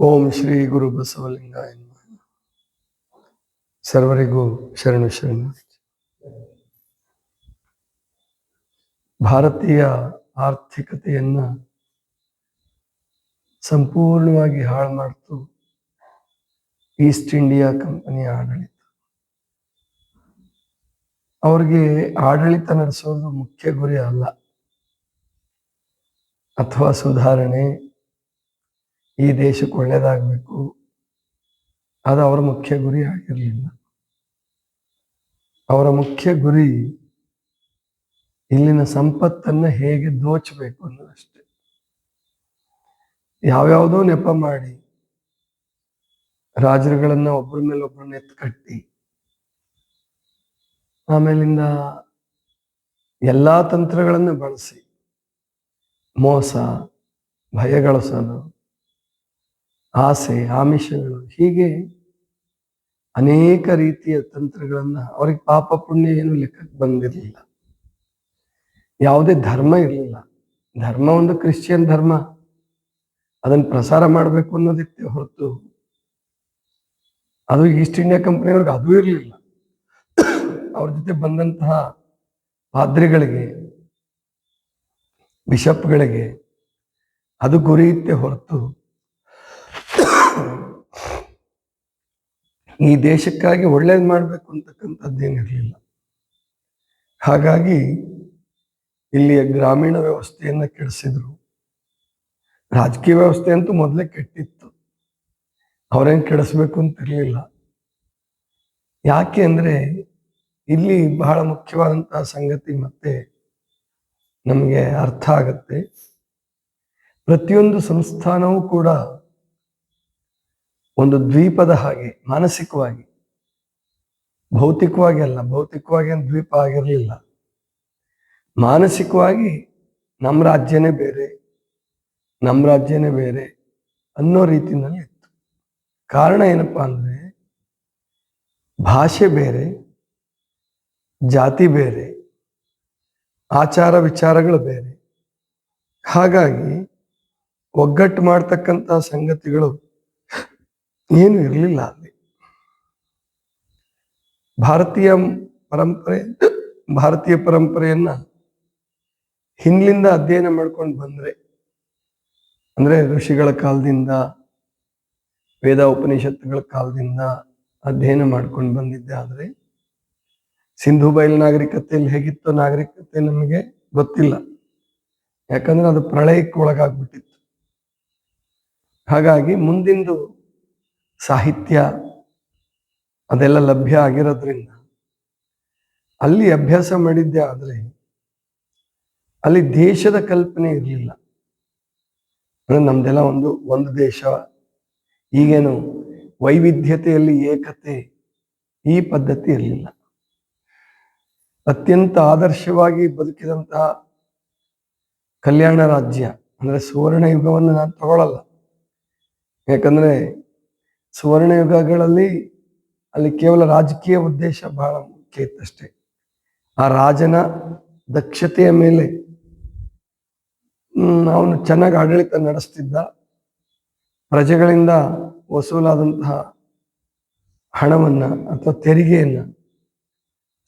ಓಂ ಶ್ರೀ ಗುರು ಬಸವಲಿಂಗ. ಸರ್ವರಿಗೂ ಶರಣು ಶರಣು. ಭಾರತೀಯ ಆರ್ಥಿಕತೆಯನ್ನ ಸಂಪೂರ್ಣವಾಗಿ ಹಾಳು ಮಾಡಿತು ಈಸ್ಟ್ ಇಂಡಿಯಾ ಕಂಪನಿಯ ಆಡಳಿತ. ಅವ್ರಿಗೆ ಆಡಳಿತ ನಡೆಸೋದು ಮುಖ್ಯ ಗುರಿ ಅಲ್ಲ. ಅಥವಾ ಸುಧಾರಣೆ ಈ ದೇಶಕ್ಕೆ ಒಳ್ಳೇದಾಗಬೇಕು. ಅದು ಅವರ ಮುಖ್ಯ ಗುರಿ ಆಗಿರಲಿಲ್ಲ. ಅವರ ಮುಖ್ಯ ಗುರಿ ಇಲ್ಲಿನ ಸಂಪತ್ತನ್ನ ಹೇಗೆ ದೋಚಬೇಕು ಅನ್ನೋದಷ್ಟೇ. ಯಾವ್ಯಾವುದೋ ನೆಪ ಮಾಡಿ ರಾಜರುಗಳನ್ನ ಒಬ್ಬರ ಮೇಲೆ ಒಬ್ಬರನ್ನ ಎತ್ತು ಕಟ್ಟಿ, ಆಮೇಲಿಂದ ಎಲ್ಲಾ ತಂತ್ರಗಳನ್ನು ಬಳಸಿ ಮೋಸ, ಭಯಗಳಿಸೋದು ಆಸೆ ಆಮಿಷಗಳು ಹೀಗೆ ಅನೇಕ ರೀತಿಯ ತಂತ್ರಗಳನ್ನ ಅವ್ರಿಗೆ ಪಾಪ ಪುಣ್ಯ ಏನು ಲೆಕ್ಕಕ್ಕೆ ಬಂದಿರಲಿಲ್ಲ. ಯಾವುದೇ ಧರ್ಮ ಇರಲಿಲ್ಲ. ಧರ್ಮ ಒಂದು ಕ್ರಿಶ್ಚಿಯನ್ ಧರ್ಮ. ಅದನ್ನ ಪ್ರಸಾರ ಮಾಡಬೇಕು ಅನ್ನೋದಿತ್ತೆ ಹೊರತು ಅದು ಈಸ್ಟ್ ಇಂಡಿಯಾ ಕಂಪನಿಯವ್ರಿಗೆ ಅದು ಇರಲಿಲ್ಲ. ಅವ್ರ ಜೊತೆ ಬಂದಂತಹ ಪಾದ್ರಿಗಳಿಗೆ, ಬಿಷಪ್ಗಳಿಗೆ ಅದು ಗುರಿ ಇತ್ತೆ ಹೊರತು ಈ ದೇಶಕ್ಕಾಗಿ ಒಳ್ಳೇದು ಮಾಡಬೇಕು ಅಂತಕ್ಕಂಥದ್ದೇನಿರಲಿಲ್ಲ ಹಾಗಾಗಿ ಇಲ್ಲಿಯ ಗ್ರಾಮೀಣ ವ್ಯವಸ್ಥೆಯನ್ನು ಕೆಡಿಸಿದ್ರು. ರಾಜಕೀಯ ವ್ಯವಸ್ಥೆ ಅಂತೂ ಮೊದಲೇ ಕೆಟ್ಟಿತ್ತು. ಅವ್ರೇನ್ ಕೆಡಿಸ್ಬೇಕು ಅಂತ ಇರಲಿಲ್ಲ. ಯಾಕೆ ಅಂದರೆ ಇಲ್ಲಿ ಬಹಳ ಮುಖ್ಯವಾದಂತಹ ಸಂಗತಿ ಮತ್ತೆ ನಮಗೆ ಅರ್ಥ ಆಗತ್ತೆ. ಪ್ರತಿಯೊಂದು ಸಂಸ್ಥಾನವೂ ಕೂಡ ಒಂದು ದ್ವೀಪದ ಹಾಗೆ, ಮಾನಸಿಕವಾಗಿ. ಭೌತಿಕವಾಗಿ ಅಲ್ಲ, ಭೌತಿಕವಾಗಿ ದ್ವೀಪ ಆಗಿರಲಿಲ್ಲ. ಮಾನಸಿಕವಾಗಿ ನಮ್ಮ ರಾಜ್ಯನೇ ಬೇರೆ, ನಮ್ಮ ರಾಜ್ಯನೇ ಬೇರೆ ಅನ್ನೋ ರೀತಿಯಲ್ಲಿ ಇತ್ತು. ಕಾರಣ ಏನಪ್ಪಾ ಅಂದ್ರೆ, ಭಾಷೆ ಬೇರೆ, ಜಾತಿ ಬೇರೆ, ಆಚಾರ ವಿಚಾರಗಳು ಬೇರೆ. ಹಾಗಾಗಿ ಒಗ್ಗಟ್ಟು ಮಾಡ್ತಕ್ಕಂಥ ಸಂಗತಿಗಳು ಏನು ಇರಲಿಲ್ಲ ಅಲ್ಲಿ. ಭಾರತೀಯ ಪರಂಪರೆ, ಭಾರತೀಯ ಪರಂಪರೆಯನ್ನ ಹಿಂದ್ಲಿಂದ ಅಧ್ಯಯನ ಮಾಡ್ಕೊಂಡು ಬಂದ್ರೆ, ಅಂದ್ರೆ ಋಷಿಗಳ ಕಾಲದಿಂದ ವೇದ ಉಪನಿಷತ್ತುಗಳ ಕಾಲದಿಂದ ಅಧ್ಯಯನ ಮಾಡ್ಕೊಂಡು ಬಂದಿದ್ದೆ. ಆದ್ರೆ ಸಿಂಧು ಬಯಲ್ ನಾಗರಿಕತೆಯಲ್ಲಿ ಹೇಗಿತ್ತು ನಾಗರಿಕತೆ ನಮಗೆ ಗೊತ್ತಿಲ್ಲ. ಯಾಕಂದ್ರೆ ಅದು ಪ್ರಳಯಕ್ಕೆ ಒಳಗಾಗ್ಬಿಟ್ಟಿತ್ತು. ಹಾಗಾಗಿ ಮುಂದಿಂದು ಸಾಹಿತ್ಯ ಅದೆಲ್ಲ ಲಭ್ಯ ಆಗಿರೋದ್ರಿಂದ ಅಲ್ಲಿ ಅಭ್ಯಾಸ ಮಾಡಿದ್ದೆ ಆದರೆ ಅಲ್ಲಿ ದೇಶದ ಕಲ್ಪನೆ ಇರಲಿಲ್ಲ. ಅಂದ್ರೆ ನಮ್ದೆಲ್ಲ ಒಂದು ಒಂದು ದೇಶ. ಈಗೇನು ವೈವಿಧ್ಯತೆಯಲ್ಲಿ ಏಕತೆ ಈ ಪದ್ಧತಿ ಇರಲಿಲ್ಲ. ಅತ್ಯಂತ ಆದರ್ಶವಾಗಿ ಬದುಕಿದಂತಹ ಕಲ್ಯಾಣ ರಾಜ್ಯ, ಅಂದ್ರೆ ಸುವರ್ಣ ಯುಗವನ್ನು ನಾನು ತಗೊಳ್ಳಲ್ಲ ಯಾಕಂದ್ರೆ ಸುವರ್ಣ ಯುಗಗಳಲ್ಲಿ ಅಲ್ಲಿ ಕೇವಲ ರಾಜಕೀಯ ಉದ್ದೇಶ ಬಹಳ ಮುಖ್ಯ ಇತ್ತಷ್ಟೇ. ಆ ರಾಜನ ದಕ್ಷತೆಯ ಮೇಲೆ ಅವನು ಚೆನ್ನಾಗಿ ಆಡಳಿತ ನಡೆಸ್ತಿದ್ದ. ಪ್ರಜೆಗಳಿಂದ ವಸೂಲಾದಂತಹ ಹಣವನ್ನ ಅಥವಾ ತೆರಿಗೆಯನ್ನ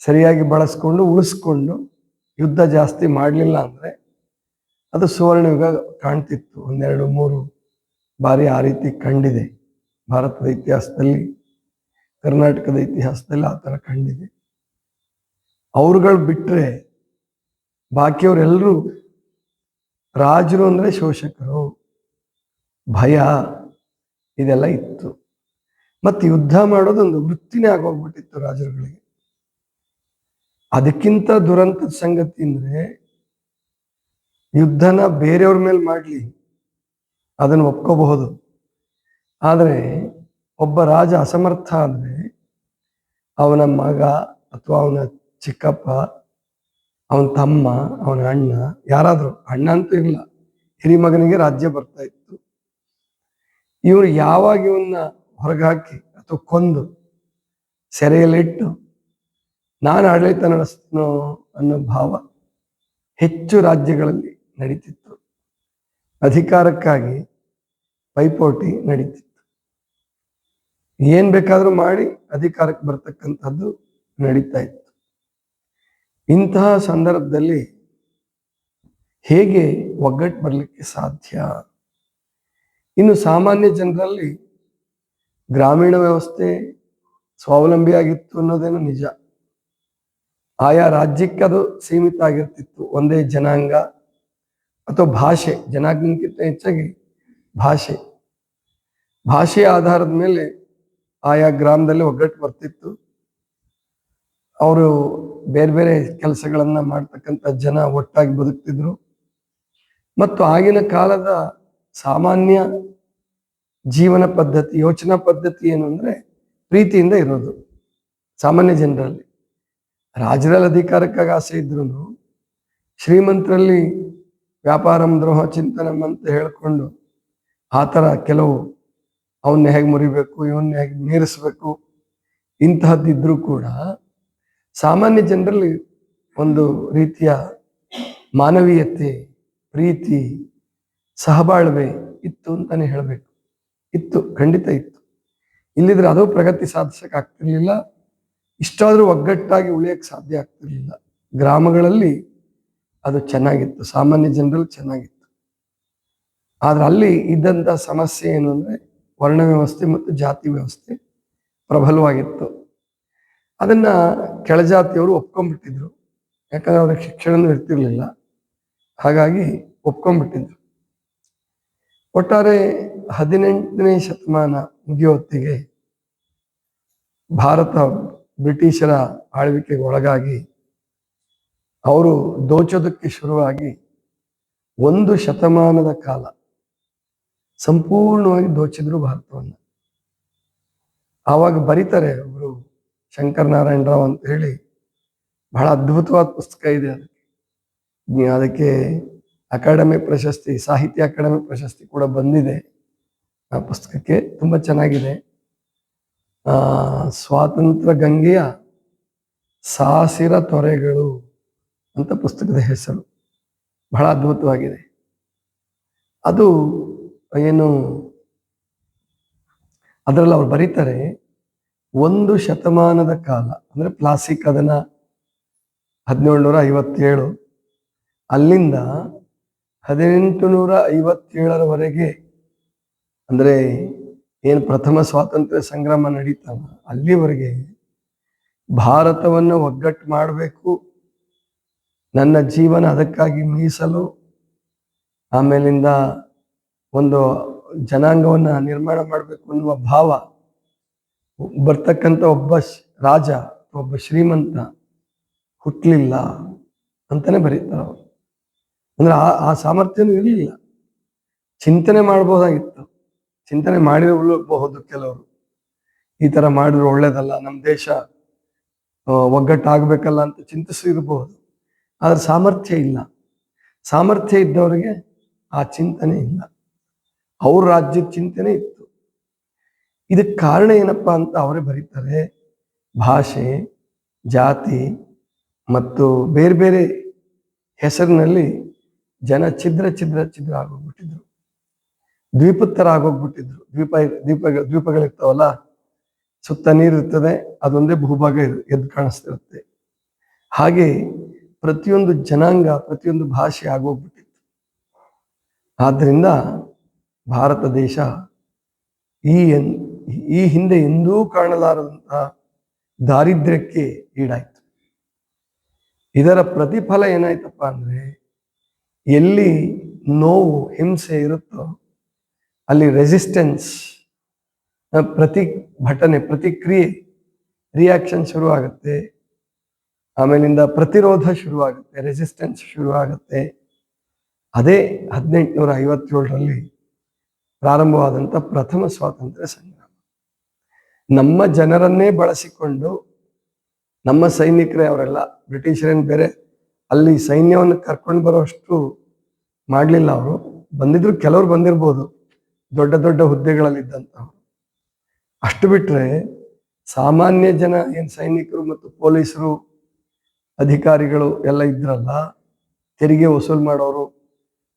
ಸರಿಯಾಗಿ ಬಳಸ್ಕೊಂಡು, ಉಳಿಸ್ಕೊಂಡು ಯುದ್ಧ ಜಾಸ್ತಿ ಮಾಡಲಿಲ್ಲ ಅಂದರೆ ಅದು ಸುವರ್ಣ ಯುಗ ಕಾಣ್ತಿತ್ತು ಒಂದೆರಡು ಮೂರು ಬಾರಿ ಆ ರೀತಿ ಕಂಡಿದೆ. ಭಾರತದ ಇತಿಹಾಸದಲ್ಲಿ, ಕರ್ನಾಟಕದ ಇತಿಹಾಸದಲ್ಲಿ ಆ ಥರ ಕಂಡಿದೆ. ಅವ್ರುಗಳು ಬಿಟ್ಟರೆ ಬಾಕಿಯವರೆಲ್ಲರೂ ರಾಜರು ಅಂದ್ರೆ ಶೋಷಕರು. ಭಯ ಇದೆಲ್ಲ ಇತ್ತು. ಮತ್ತು ಯುದ್ಧ ಮಾಡೋದೊಂದು ವೃತ್ತಿನೇ ಆಗೋಗ್ಬಿಟ್ಟಿತ್ತು ರಾಜರುಗಳಿಗೆ. ಅದಕ್ಕಿಂತ ದುರಂತದ ಸಂಗತಿ ಅಂದ್ರೆ ಯುದ್ಧನ ಬೇರೆಯವ್ರ ಮೇಲೆ ಮಾಡ್ಲಿ, ಅದನ್ನು ಒಪ್ಕೋಬಹುದು. ಆದರೆ ಒಬ್ಬ ರಾಜ ಅಸಮರ್ಥ ಆದ್ರೆ ಅವನ ಮಗ ಅಥವಾ ಅವನ ಚಿಕ್ಕಪ್ಪ, ಅವನ ತಮ್ಮ, ಅವನ ಅಣ್ಣ, ಯಾರಾದರೂ, ಅಣ್ಣ ಅಂತೂ ಇಲ್ಲ ಹಿರಿಮಗನಿಗೆ ರಾಜ್ಯ ಬರ್ತಾ ಇತ್ತು. ಇವರು ಯಾವಾಗ ಇವನ್ನ ಹೊರಗಾಕಿ ಅಥವಾ ಕೊಂದು ಸೆರೆಯಲ್ಲಿಟ್ಟು ನಾನು ಆಡಳಿತ ನಡೆಸ್ತೀನೋ ಅನ್ನೋ ಭಾವ ಹೆಚ್ಚು ರಾಜ್ಯಗಳಲ್ಲಿ ನಡೀತಿತ್ತು. ಅಧಿಕಾರಕ್ಕಾಗಿ ಪೈಪೋಟಿ ನಡೀತಿತ್ತು. ಏನ್ ಬೇಕಾದ್ರೂ ಮಾಡಿ ಅಧಿಕಾರಕ್ಕೆ ಬರ್ತಕ್ಕಂಥದ್ದು ನಡೀತಾ ಇತ್ತು. ಇಂತಹ ಸಂದರ್ಭದಲ್ಲಿ ಹೇಗೆ ಒಗ್ಗಟ್ಟು ಬರಲಿಕ್ಕೆ ಸಾಧ್ಯ? ಇನ್ನು ಸಾಮಾನ್ಯ ಜನರಲ್ಲಿ ಗ್ರಾಮೀಣ ವ್ಯವಸ್ಥೆ ಸ್ವಾವಲಂಬಿಯಾಗಿತ್ತು ಅನ್ನೋದೇನು ನಿಜ. ಆಯಾ ರಾಜ್ಯಕ್ಕೆ ಅದು ಸೀಮಿತ ಆಗಿರ್ತಿತ್ತು. ಒಂದೇ ಜನಾಂಗ ಅಥವಾ ಭಾಷೆ, ಜನಾಂಗಕ್ಕಿಂತ ಹೆಚ್ಚಾಗಿ ಭಾಷೆ. ಭಾಷೆಯ ಆಧಾರದ ಮೇಲೆ ಆಯಾ ಗ್ರಾಮದಲ್ಲಿ ಒಗ್ಗಟ್ಟು ಬರ್ತಿತ್ತು. ಅವರು ಬೇರೆ ಬೇರೆ ಕೆಲಸಗಳನ್ನ ಮಾಡ್ತಕ್ಕಂಥ ಜನ ಒಟ್ಟಾಗಿ ಬದುಕ್ತಿದ್ರು. ಮತ್ತು ಆಗಿನ ಕಾಲದ ಸಾಮಾನ್ಯ ಜೀವನ ಪದ್ಧತಿ, ಯೋಚನಾ ಪದ್ಧತಿ ಏನು ಅಂದ್ರೆ ಪ್ರೀತಿಯಿಂದ ಇರೋದು ಸಾಮಾನ್ಯ ಜನರಲ್ಲಿ. ರಾಜರಲ್ಲಿ ಅಧಿಕಾರಕ್ಕಾಗಿ ಆಸೆ ಇದ್ರು ಶ್ರೀಮಂತರಲ್ಲಿ ವ್ಯಾಪಾರಂ ದ್ರೋಹ ಚಿಂತನಂ ಅಂತ ಹೇಳ್ಕೊಂಡು ಆ ಥರ ಕೆಲವು ಅವನ್ನ ಹೇಗೆ ಮುರಿಬೇಕು, ಇವನ್ನ ಹೇಗೆ ಮೀರಿಸ್ಬೇಕು, ಇಂತಹದ್ದಿದ್ರೂ ಕೂಡ ಸಾಮಾನ್ಯ ಜನರಲ್ಲಿ ಒಂದು ರೀತಿಯ ಮಾನವೀಯತೆ, ಪ್ರೀತಿ, ಸಹಬಾಳ್ವೆ ಇತ್ತು ಅಂತಾನೆ ಹೇಳಬೇಕು. ಇತ್ತು, ಖಂಡಿತ ಇತ್ತು. ಇಲ್ಲಿದ್ರೆ ಅದು ಪ್ರಗತಿ ಸಾಧಿಸಕ್ಕೆ ಆಗ್ತಿರ್ಲಿಲ್ಲ. ಇಷ್ಟಾದ್ರೂ ಒಗ್ಗಟ್ಟಾಗಿ ಉಳಿಯಕ್ಕೆ ಸಾಧ್ಯ ಆಗ್ತಿರ್ಲಿಲ್ಲ. ಗ್ರಾಮಗಳಲ್ಲಿ ಅದು ಚೆನ್ನಾಗಿತ್ತು, ಸಾಮಾನ್ಯ ಜನರಲ್ಲಿ ಚೆನ್ನಾಗಿತ್ತು. ಆದ್ರೆ ಅಲ್ಲಿ ಇದ್ದಂತ ಸಮಸ್ಯೆ ಏನು ಅಂದ್ರೆ ವರ್ಣ ವ್ಯವಸ್ಥೆ ಮತ್ತು ಜಾತಿ ವ್ಯವಸ್ಥೆ ಪ್ರಬಲವಾಗಿತ್ತು. ಅದನ್ನ ಕೆಳಜಾತಿಯವರು ಒಪ್ಕೊಂಡ್ಬಿಟ್ಟಿದ್ರು. ಯಾಕಂದ್ರೆ ಅವ್ರಿಗೆ ಶಿಕ್ಷಣನೂ ಇರ್ತಿರ್ಲಿಲ್ಲ. ಹಾಗಾಗಿ ಒಪ್ಕೊಂಡ್ಬಿಟ್ಟಿದ್ರು. ಒಟ್ಟಾರೆ ಹದಿನೆಂಟನೇ ಶತಮಾನ ಮುಗಿಯೋ ಹೊತ್ತಿಗೆ ಭಾರತ ಬ್ರಿಟಿಷರ ಆಳ್ವಿಕೆಗೆ ಒಳಗಾಗಿ ಅವರು ದೋಚೋದಕ್ಕೆ ಶುರುವಾಗಿ ಒಂದು ಶತಮಾನದ ಕಾಲ ಸಂಪೂರ್ಣವಾಗಿ ದೋಚಿದ್ರು ಭಾರತವನ್ನು. ಆವಾಗ ಬರೀತಾರೆ ಒಬ್ರು ಶಂಕರ್ ನಾರಾಯಣ ರಾವ್ ಅಂತ ಹೇಳಿ, ಬಹಳ ಅದ್ಭುತವಾದ ಪುಸ್ತಕ ಇದೆ ಅದಕ್ಕೆ. ಅದಕ್ಕೆ ಅಕಾಡೆಮಿ ಪ್ರಶಸ್ತಿ, ಸಾಹಿತ್ಯ ಅಕಾಡೆಮಿ ಪ್ರಶಸ್ತಿ ಕೂಡ ಬಂದಿದೆ. ಆ ಪುಸ್ತಕಕ್ಕೆ ತುಂಬ ಚೆನ್ನಾಗಿದೆ. ಸ್ವಾತಂತ್ರ್ಯ ಗಂಗೆಯ ಸಾಸಿರ ತೊರೆಗಳು ಅಂತ ಪುಸ್ತಕದ ಹೆಸರು. ಬಹಳ ಅದ್ಭುತವಾಗಿದೆ. ಅದು ಏನು? ಅದರಲ್ಲಿ ಅವ್ರು ಬರೀತಾರೆ, ಒಂದು ಶತಮಾನದ ಕಾಲ, ಅಂದ್ರೆ ಪ್ಲಾಸಿಕ್ ಅದನ್ನ ಹದಿನೇಳುನೂರ ಐವತ್ತೇಳು, ಅಲ್ಲಿಂದ ಹದಿನೆಂಟು ನೂರ ಐವತ್ತೇಳರವರೆಗೆ, ಅಂದ್ರೆ ಏನು ಪ್ರಥಮ ಸ್ವಾತಂತ್ರ್ಯ ಸಂಗ್ರಾಮ ನಡೀತಲ್ಲ, ಅಲ್ಲಿವರೆಗೆ ಭಾರತವನ್ನು ಒಗ್ಗಟ್ಟು ಮಾಡಬೇಕು, ನನ್ನ ಜೀವನ ಅದಕ್ಕಾಗಿ ಮೀಸಲು, ಆಮೇಲಿಂದ ಒಂದು ಜನಾಂಗವನ್ನು ನಿರ್ಮಾಣ ಮಾಡಬೇಕು ಅನ್ನುವ ಭಾವ ಬರ್ತಕ್ಕಂಥ ಒಬ್ಬ ರಾಜ ಒಬ್ಬ ಶ್ರೀಮಂತ ಹುಟ್ಟಲಿಲ್ಲ ಅಂತಲೇ ಬರೀತಾರೆ ಅವರು. ಅಂದ್ರೆ ಆ ಆ ಸಾಮರ್ಥ್ಯನೂ ಇರಲಿಲ್ಲ. ಚಿಂತನೆ ಮಾಡ್ಬೋದಾಗಿತ್ತು. ಚಿಂತನೆ ಮಾಡಿರಬಹುದು ಕೆಲವರು. ಈ ತರ ಮಾಡಿದ್ರೆ ಒಳ್ಳೇದಲ್ಲ ನಮ್ಮ ದೇಶ ಒಗ್ಗಟ್ಟಾಗ್ಬೇಕಲ್ಲ ಅಂತ ಚಿಂತಿಸಿರಬಹುದು ಆದ್ರೆ ಸಾಮರ್ಥ್ಯ ಇಲ್ಲ. ಸಾಮರ್ಥ್ಯ ಇದ್ದವರಿಗೆ ಆ ಚಿಂತನೆ ಇಲ್ಲ. ಅವ್ರ ರಾಜ್ಯದ ಚಿಂತನೆ ಇತ್ತು. ಇದಕ್ಕೆ ಕಾರಣ ಏನಪ್ಪಾ ಅಂತ ಅವರೇ ಬರೀತಾರೆ, ಭಾಷೆ, ಜಾತಿ ಮತ್ತು ಬೇರೆ ಬೇರೆ ಹೆಸರಿನಲ್ಲಿ ಜನ ಛಿದ್ರ ಛಿದ್ರ ಛಿದ್ರ ಆಗೋಗ್ಬಿಟ್ಟಿದ್ರು. ದ್ವೀಪತ್ತರ ಆಗೋಗ್ಬಿಟ್ಟಿದ್ರು ದ್ವೀಪ ದ್ವೀಪ ದ್ವೀಪಗಳಿರ್ತಾವಲ್ಲ, ಸುತ್ತ ನೀರಿರ್ತದೆ ಅದೊಂದೇ ಭೂಭಾಗ ಎದ್ದು ಕಾಣಿಸ್ತಿರುತ್ತೆ. ಹಾಗೆ ಪ್ರತಿಯೊಂದು ಜನಾಂಗ, ಪ್ರತಿಯೊಂದು ಭಾಷೆ ಆಗೋಗ್ಬಿಟ್ಟಿತ್ತು. ಆದ್ರಿಂದ ಭಾರತ ದೇಶ ಈ ಎನ್, ಈ ಹಿಂದೆ ಎಂದೂ ಕಾಣಲಾರದಂತಹ ದಾರಿದ್ರ್ಯಕ್ಕೆ ಈಡಾಯಿತು. ಇದರ ಪ್ರತಿಫಲ ಏನಾಯ್ತಪ್ಪ ಅಂದ್ರೆ, ಎಲ್ಲಿ ನೋವು ಹಿಂಸೆ ಇರುತ್ತೋ ಅಲ್ಲಿ ರೆಸಿಸ್ಟೆನ್ಸ್ ಪ್ರತಿ ಭಟನೆ ಪ್ರತಿಕ್ರಿಯೆ ರಿಯಾಕ್ಷನ್ ಶುರು ಆಗುತ್ತೆ ಆಮೇಲಿಂದ ಪ್ರತಿರೋಧ ಶುರು ಆಗುತ್ತೆ ರೆಸಿಸ್ಟೆನ್ಸ್ ಶುರು ಆಗುತ್ತೆ ಅದೇ ಹದಿನೆಂಟುನೂರ ಐವತ್ತೇಳರಲ್ಲಿ ಪ್ರಾರಂಭವಾದಂಥ ಪ್ರಥಮ ಸ್ವಾತಂತ್ರ್ಯ ಸಂಗ್ರಾಮ. ನಮ್ಮ ಜನರನ್ನೇ ಬಳಸಿಕೊಂಡು ನಮ್ಮ ಸೈನಿಕರೇ ಅವರೆಲ್ಲ, ಬ್ರಿಟಿಷರೇನು ಬೇರೆ, ಅಲ್ಲಿ ಸೈನ್ಯವನ್ನು ಕರ್ಕೊಂಡು ಬರೋಷ್ಟು ಮಾಡಲಿಲ್ಲ ಅವರು. ಬಂದಿದ್ರು ಕೆಲವರು ಬಂದಿರ್ಬೋದು, ದೊಡ್ಡ ದೊಡ್ಡ ಹುದ್ದೆಗಳಲ್ಲಿದ್ದಂಥವ್ರು. ಅಷ್ಟು ಬಿಟ್ಟರೆ ಸಾಮಾನ್ಯ ಜನ, ಏನು ಸೈನಿಕರು ಮತ್ತು ಪೊಲೀಸರು, ಅಧಿಕಾರಿಗಳು ಎಲ್ಲ ಇದ್ರಲ್ಲ, ತೆರಿಗೆ ವಸೂಲ್ ಮಾಡೋರು,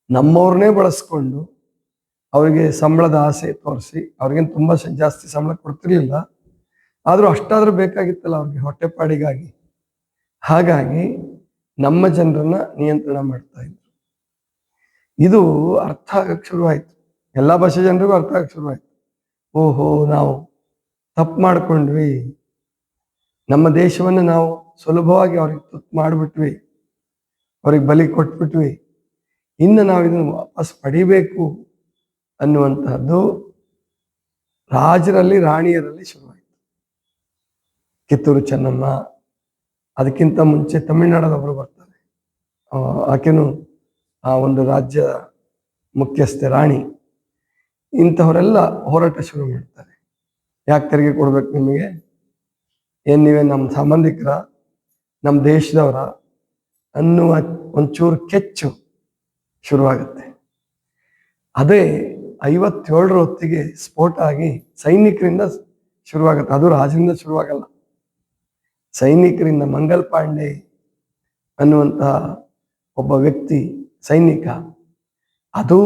ನಮ್ಮವ್ರನ್ನೇ ಬಳಸ್ಕೊಂಡು ಅವರಿಗೆ ಸಂಬಳದ ಆಸೆ ತೋರಿಸಿ, ಅವ್ರಿಗೇನು ತುಂಬ ಜಾಸ್ತಿ ಸಂಬಳ ಕೊಡ್ತಿರ್ಲಿಲ್ಲ. ಆದರೂ ಅಷ್ಟಾದರೂ ಬೇಕಾಗಿತ್ತಲ್ಲ ಅವ್ರಿಗೆ ಹೊಟ್ಟೆಪಾಡಿಗಾಗಿ. ಹಾಗಾಗಿ ನಮ್ಮ ಜನರನ್ನ ನಿಯಂತ್ರಣ ಮಾಡ್ತಾ ಇದ್ರು. ಇದು ಅರ್ಥ ಆಗಕ್ಕೆ ಶುರುವಾಯಿತು ಎಲ್ಲ ಭಾಷೆ ಜನರಿಗೂ ಅರ್ಥ ಆಗಕ್ಕೆ ಶುರುವಾಯ್ತು ಓಹೋ, ನಾವು ತಪ್ಪು ಮಾಡ್ಕೊಂಡ್ವಿ. ನಮ್ಮ ದೇಶವನ್ನು ನಾವು ಸುಲಭವಾಗಿ ಅವ್ರಿಗೆ ತುತ್ತು ಮಾಡಿಬಿಟ್ವಿ. ಅವ್ರಿಗೆ ಬಲಿ ಕೊಟ್ಬಿಟ್ವಿ. ಇನ್ನು ನಾವು ಇದನ್ನು ವಾಪಸ್ ಪಡಿಬೇಕು. ಅನ್ನುವಂತಹದ್ದು ರಾಜರಲ್ಲಿ ರಾಣಿಯರಲ್ಲಿ ಶುರುವಾಯಿತು. ಕಿತ್ತೂರು ಚೆನ್ನಮ್ಮ, ಅದಕ್ಕಿಂತ ಮುಂಚೆ ತಮಿಳುನಾಡದವರು ಬರ್ತಾರೆ. ಆಕೆನು ಆ ಒಂದು ರಾಜ್ಯ ಮುಖ್ಯಸ್ಥೆ, ರಾಣಿ. ಇಂಥವರೆಲ್ಲ ಹೋರಾಟ ಶುರು ಮಾಡ್ತಾರೆ. ಯಾಕೆ ತೆರಿಗೆ ಕೊಡ್ಬೇಕು ನಿಮಗೆ? ಏನ್ ನೀವೇ ನಮ್ಮ ಸಂಬಂಧಿಕರ, ನಮ್ಮ ದೇಶದವರ ಅನ್ನುವ ಒಂಚೂರು ಕೆಚ್ಚು ಶುರುವಾಗುತ್ತೆ. ಅದೇ ಐವತ್ತೇಳರ ಹೊತ್ತಿಗೆ ಸ್ಫೋಟ ಆಗಿ ಸೈನಿಕರಿಂದ ಶುರುವಾಗುತ್ತೆ. ಅದು ರಾಜರಿಂದ ಶುರುವಾಗಲ್ಲ. ಸೈನಿಕರಿಂದ ಮಂಗಲ್ ಪಾಂಡೆ ಅನ್ನುವಂತಹ ಒಬ್ಬ ವ್ಯಕ್ತಿ, ಸೈನಿಕ. ಅದು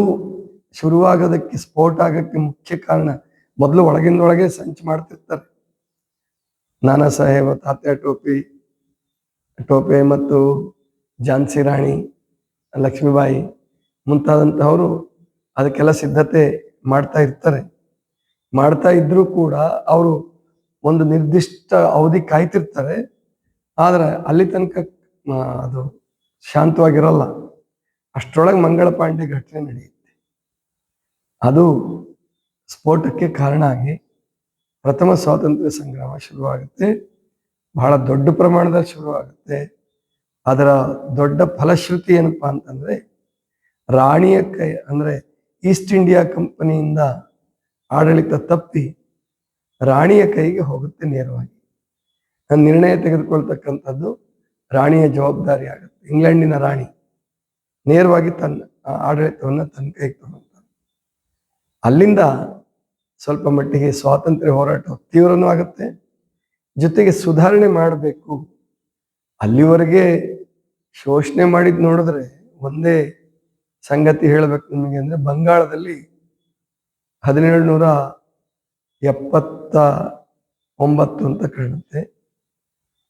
ಶುರುವಾಗೋದಕ್ಕೆ ಸ್ಫೋಟ ಆಗೋಕ್ಕೆ ಮುಖ್ಯ ಕಾರಣ ಮೊದಲು ಒಳಗಿಂದೊಳಗೆ ಸಂಚು ಮಾಡ್ತಿರ್ತಾರೆ. ನಾನಾ ಸಾಹೇಬ, ತಾತ್ಯ ಟೋಪಿ, ಟೋಪೆ ಮತ್ತು ಝಾನ್ಸಿ ರಾಣಿ, ಲಕ್ಷ್ಮೀಬಾಯಿ ಮುಂತಾದಂತಹವರು ಅದಕ್ಕೆಲ್ಲ ಸಿದ್ಧತೆ ಮಾಡ್ತಾ ಇರ್ತಾರೆ. ಮಾಡ್ತಾ ಇದ್ರೂ ಕೂಡ ಅವರು ಒಂದು ನಿರ್ದಿಷ್ಟ ಅವಧಿ ಕಾಯ್ತಿರ್ತಾರೆ. ಆದ್ರೆ ಅಲ್ಲಿ ತನಕ ಅದು ಶಾಂತವಾಗಿರಲ್ಲ. ಅಷ್ಟರೊಳಗೆ ಮಂಗಳ ಪಾಂಡೆ ಘಟನೆ ನಡೆಯುತ್ತೆ. ಅದು ಸ್ಫೋಟಕ್ಕೆ ಕಾರಣ ಆಗಿ ಪ್ರಥಮ ಸ್ವಾತಂತ್ರ್ಯ ಸಂಗ್ರಾಮ ಶುರುವಾಗುತ್ತೆ. ಬಹಳ ದೊಡ್ಡ ಪ್ರಮಾಣದಲ್ಲಿ ಶುರುವಾಗುತ್ತೆ. ಅದರ ದೊಡ್ಡ ಫಲಶ್ರುತಿ ಏನಪ್ಪಾ ಅಂತಂದ್ರೆ ರಾಣಿಯ ಕೈ, ಅಂದ್ರೆ ಈಸ್ಟ್ ಇಂಡಿಯಾ ಕಂಪನಿಯಿಂದ ಆಡಳಿತ ತಪ್ಪಿ ರಾಣಿಯ ಕೈಗೆ ಹೋಗುತ್ತೆ ನೇರವಾಗಿ. ನನ್ನ ನಿರ್ಣಯ ತೆಗೆದುಕೊಳ್ತಕ್ಕಂಥದ್ದು ರಾಣಿಯ ಜವಾಬ್ದಾರಿ ಆಗುತ್ತೆ. ಇಂಗ್ಲೆಂಡಿನ ರಾಣಿ ನೇರವಾಗಿ ತನ್ನ ಆಡಳಿತವನ್ನು ತನ್ನ ಕೈಗೆ ತಗೊಂತಾರೆ ಅಲ್ಲಿಂದ ಸ್ವಲ್ಪ ಮಟ್ಟಿಗೆ ಸ್ವಾತಂತ್ರ್ಯ ಹೋರಾಟ ತೀವ್ರನೂ ಆಗುತ್ತೆ. ಜೊತೆಗೆ ಸುಧಾರಣೆ ಮಾಡಬೇಕು. ಅಲ್ಲಿವರೆಗೆ ಶೋಷಣೆ ಮಾಡಿದ್ ನೋಡಿದ್ರೆ ಒಂದೇ ಸಂಗತಿ ಹೇಳಬೇಕು ನಿಮಗೆ ಅಂದ್ರೆ ಬಂಗಾಳದಲ್ಲಿ ಹದಿನೇಳು ನೂರ ಎಪ್ಪತ್ತ ಒಂಬತ್ತು ಅಂತ ಕಾಣುತ್ತೆ.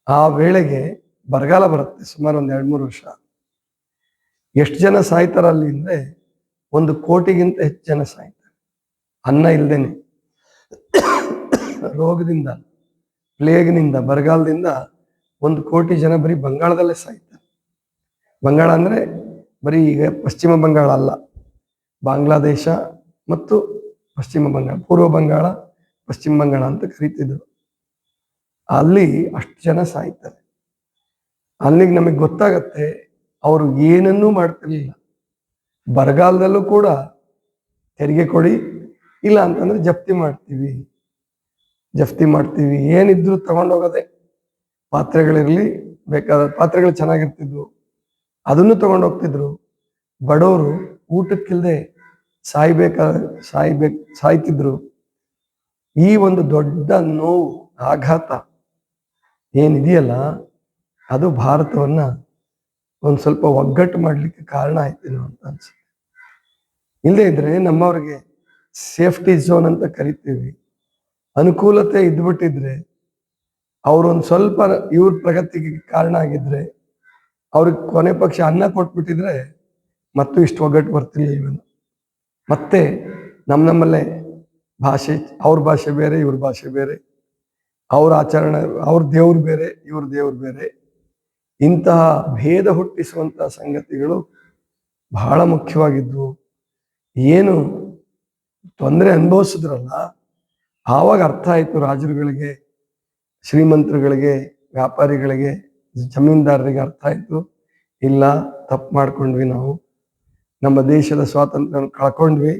ಆ ವೇಳೆಗೆ ಬರಗಾಲ ಬರುತ್ತೆ ಸುಮಾರು ಒಂದ್ ಎರಡು ಮೂರು ವರ್ಷ. ಎಷ್ಟು ಜನ ಸಾಯ್ತಾರ ಅಲ್ಲಿ ಅಂದ್ರೆ ಒಂದು ಕೋಟಿಗಿಂತ ಹೆಚ್ಚು ಜನ ಸಾಯ್ತಾರೆ. ಅನ್ನ ಇಲ್ದೇನೆ. ರೋಗದಿಂದ, ಪ್ಲೇಗ್ನಿಂದ, ಬರಗಾಲದಿಂದ ಒಂದು ಕೋಟಿ ಜನ ಬರೀ ಬಂಗಾಳದಲ್ಲೇ ಸಾಯ್ತಾರೆ. ಬಂಗಾಳ ಅಂದ್ರೆ ಬರೀ ಈಗ ಪಶ್ಚಿಮ ಬಂಗಾಳ ಅಲ್ಲ, ಬಾಂಗ್ಲಾದೇಶ ಮತ್ತು ಪಶ್ಚಿಮ ಬಂಗಾಳ, ಪೂರ್ವ ಬಂಗಾಳ, ಪಶ್ಚಿಮ ಬಂಗಾಳ ಅಂತ ಕರೀತಿದ್ರು. ಅಲ್ಲಿ ಅಷ್ಟು ಜನ ಸಾಯ್ತಾರೆ. ಅಲ್ಲಿಗೆ ನಮಗೆ ಗೊತ್ತಾಗತ್ತೆ ಅವರು ಏನನ್ನೂ ಮಾಡ್ತಿರ್ಲಿಲ್ಲ. ಬರಗಾಲದಲ್ಲೂ ಕೂಡ ತೆರಿಗೆ ಕೊಡಿ, ಇಲ್ಲ ಅಂತಂದ್ರೆ ಜಪ್ತಿ ಮಾಡ್ತೀವಿ. ಜಪ್ತಿ ಮಾಡ್ತೀವಿ. ಏನಿದ್ರು ತಗೊಂಡೋಗೋದೆ ಪಾತ್ರೆಗಳಿರಲಿ, ಬೇಕಾದ ಪಾತ್ರೆಗಳು ಚೆನ್ನಾಗಿರ್ತಿದ್ವು. ಅದನ್ನು ತಗೊಂಡು ಹೋಗ್ತಿದ್ರು. ಬಡವರು ಊಟಕ್ಕಿಲ್ಲದೆ ಸಾಯ್ಬೇಕ, ಸಾಯ್ಬೇಕು, ಸಾಯ್ತಿದ್ರು. ಈ ಒಂದು ದೊಡ್ಡ ನೋವು, ಆಘಾತ ಏನಿದೆಯಲ್ಲ, ಅದು ಭಾರತವನ್ನ ಒಂದು ಸ್ವಲ್ಪ ಒಗ್ಗಟ್ಟು ಮಾಡಲಿಕ್ಕೆ ಕಾರಣ ಆಯ್ತೇನೋ ಅಂತ ಅನ್ಸುತ್ತೆ. ಇಲ್ಲದೆ ಇದ್ರೆ ನಮ್ಮವ್ರಿಗೆ ಸೇಫ್ಟಿ ಝೋನ್ ಅಂತ ಕರಿತೀವಿ. ಅನುಕೂಲತೆ ಇದ್ಬಿಟ್ಟಿದ್ರೆ, ಅವ್ರೊಂದು ಸ್ವಲ್ಪ ಇವ್ರ ಪ್ರಗತಿಗೆ ಕಾರಣ ಆಗಿದ್ರೆ ಅವ್ರಿಗೆ ಕೊನೆ ಪಕ್ಷ ಅನ್ನ ಕೊಟ್ಬಿಟ್ಟಿದ್ರೆ ಮತ್ತು ಇಷ್ಟು ಒಗ್ಗಟ್ಟು ಬರ್ತಿರ್ಲಿಲ್ಲ ಇವನು ಮತ್ತೆ ನಮ್ಮ ನಮ್ಮಲ್ಲೇ ಭಾಷೆ, ಅವ್ರ ಭಾಷೆ ಬೇರೆ, ಇವ್ರ ಭಾಷೆ ಬೇರೆ. ಅವ್ರ ಆಚರಣೆ, ಅವ್ರ ದೇವ್ರು ಬೇರೆ, ಇವ್ರ ದೇವ್ರು ಬೇರೆ. ಇಂತಹ ಭೇದ ಹುಟ್ಟಿಸುವಂತಹ ಸಂಗತಿಗಳು ಬಹಳ ಮುಖ್ಯವಾಗಿದ್ವು. ಏನು ತೊಂದರೆ ಅನುಭವಿಸಿದ್ರಲ್ಲ, ಆವಾಗ ಅರ್ಥ ಆಯಿತು ರಾಜರುಗಳಿಗೆ, ಶ್ರೀಮಂತರುಗಳಿಗೆ, ವ್ಯಾಪಾರಿಗಳಿಗೆ. ಜಮೀನ್ದಾರರಿಗೆ ಅರ್ಥ ಆಯಿತು, ಇಲ್ಲ, ತಪ್ಪು ಮಾಡ್ಕೊಂಡ್ವಿ ನಾವು. ನಮ್ಮ ದೇಶದ ಸ್ವಾತಂತ್ರ್ಯವನ್ನು ಕಳ್ಕೊಂಡ್ವಿ,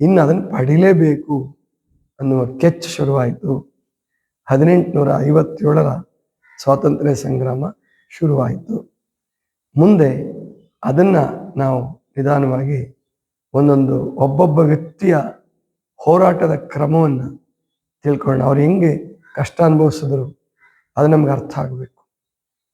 ಇನ್ನು ಅದನ್ನು ಪಡಿಲೇಬೇಕು ಅನ್ನುವ ಕೆಚ್ಚು ಶುರುವಾಯಿತು. ಹದಿನೆಂಟುನೂರ ಐವತ್ತೇಳರ ಸ್ವಾತಂತ್ರ್ಯ ಸಂಗ್ರಾಮ ಶುರುವಾಯಿತು. ಮುಂದೆ ಅದನ್ನ ನಾವು ನಿಧಾನವಾಗಿ ಒಂದೊಂದು ಒಬ್ಬೊಬ್ಬ ವ್ಯಕ್ತಿಯ ಹೋರಾಟದ ಕ್ರಮವನ್ನು ತಿಳ್ಕೊಂಡು ಅವ್ರು ಹೆಂಗೆ ಕಷ್ಟ ಅನುಭವಿಸಿದ್ರು ಅದು ನಮ್ಗೆ ಅರ್ಥ ಆಗಬೇಕು.